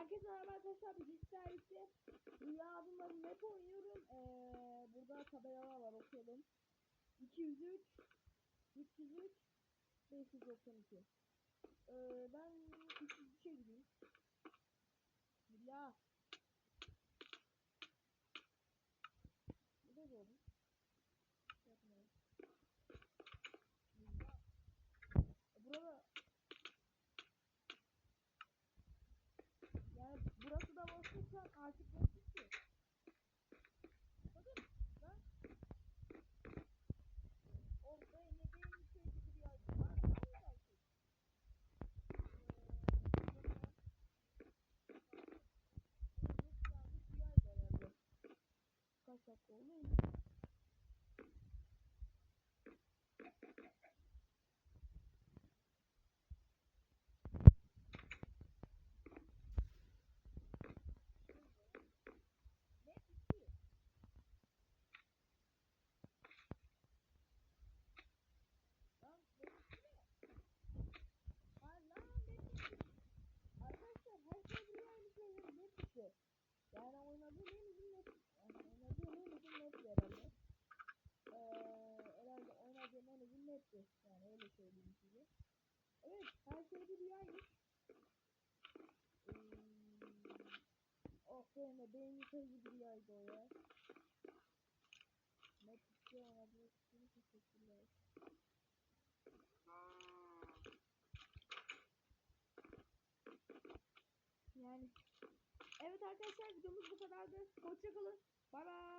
Herkese merhaba arkadaşlar. Bugün serviste Rüya bir map oynuyorum. Ee, burada tabelalar var okuyalım. 203 303 592 ee, Ben 303'e gideyim. Rüya. Burada doğdum. Yapmayalım. Rüya. E, Burada Yani burası da boşluksa artık oynadığım en uzun netti. Yani öyle söyleyeyim size. Evet her şey bir rüyaymış. Hmm. Oh de beyin yıkayıcı bir rüyaydı o ya. Ne bitti oynadığınız için teşekkürler. Yani Evet arkadaşlar videomuz bu kadardı. Hoşçakalın. Bay bay.